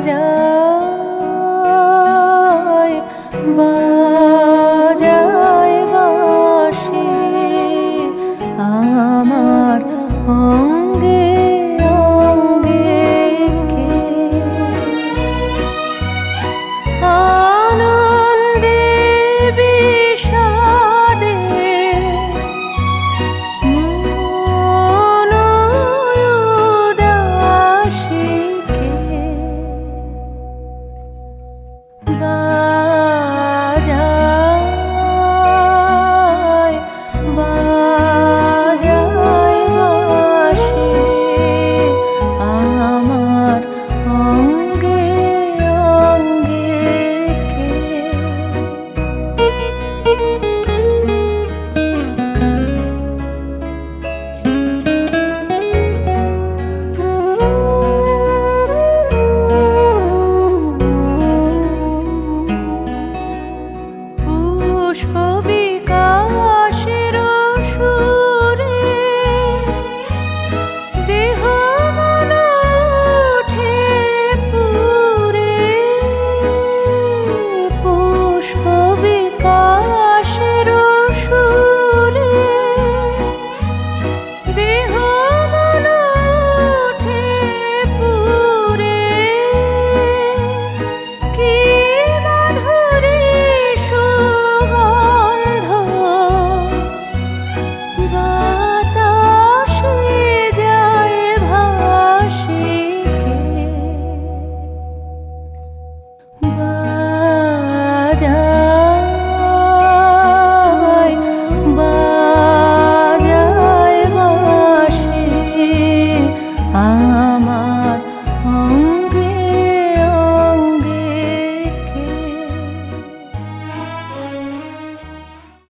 বাজায় বাজায় বাসে আমার Música 着。